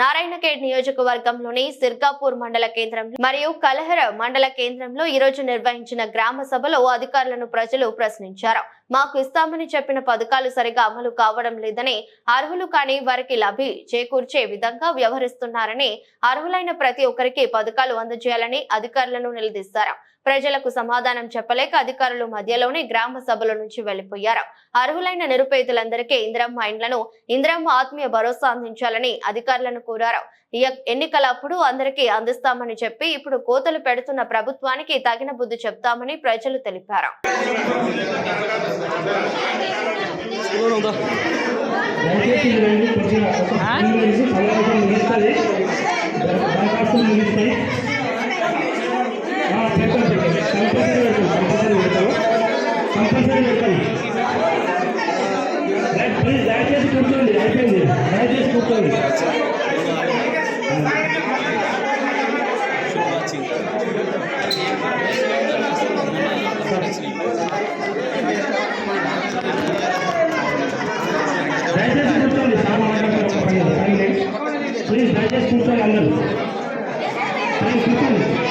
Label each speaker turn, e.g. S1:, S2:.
S1: నారాయణఖేడ్ నియోజకవర్గంలోని సిర్గాపూర్ మండల కేంద్రంలో మరియు కలహర మండల కేంద్రంలో ఈ రోజు నిర్వహించిన గ్రామ సభలో అధికారులను ప్రజలు ప్రశ్నించారు. మాకు ఇస్తామని చెప్పిన పథకాలు సరిగా అమలు కావడం లేదని అర్హులు కాని వారికి లభి చేకూర్చే విధంగా వ్యవహరిస్తున్నారని అర్హులైన ప్రతి ఒక్కరికి పథకాలు అందజేయాలని అధికారులను నిలదీశారు. ప్రజలకు సమాధానం చెప్పలేక అధికారులు మధ్యలోనే గ్రామ సభల నుంచి వెళ్ళిపోయారు అర్హులైన నిరుపేదలందరికీ ఇందిరమ్మ ఇండ్లను ఇందిరమ్మ ఆత్మీయ భరోసా అందించాలని అధికారులను కోరారు. ఈ ఎన్నికలప్పుడు అందరికీ అందిస్తామని చెప్పి ఇప్పుడు కోతలు పెడుతున్న ప్రభుత్వానికి తగిన బుద్ధి చెప్తామని ప్రజలు తెలిపారు.
S2: దయచేసి ఈ రోజు కొద్దిగా ఒక స్కూల్ నుంచి సమావేశం ముగిస్తుంది దరఖాస్తులు ముగిస్తాయి ఆ, పెట్టండి కంపల్సరీ పెడతాం కంపల్సరీ పెడతాం కంపల్సరీ పెడతాం దయ- ప్లీజ్ దయచేసి కూర్చోండి అయిపోయింది దయచేసి కూర్చోండి ప్లీజ్ దయచేసి కూర్చోండి అందరూ సైలెంట్ కూర్చోండి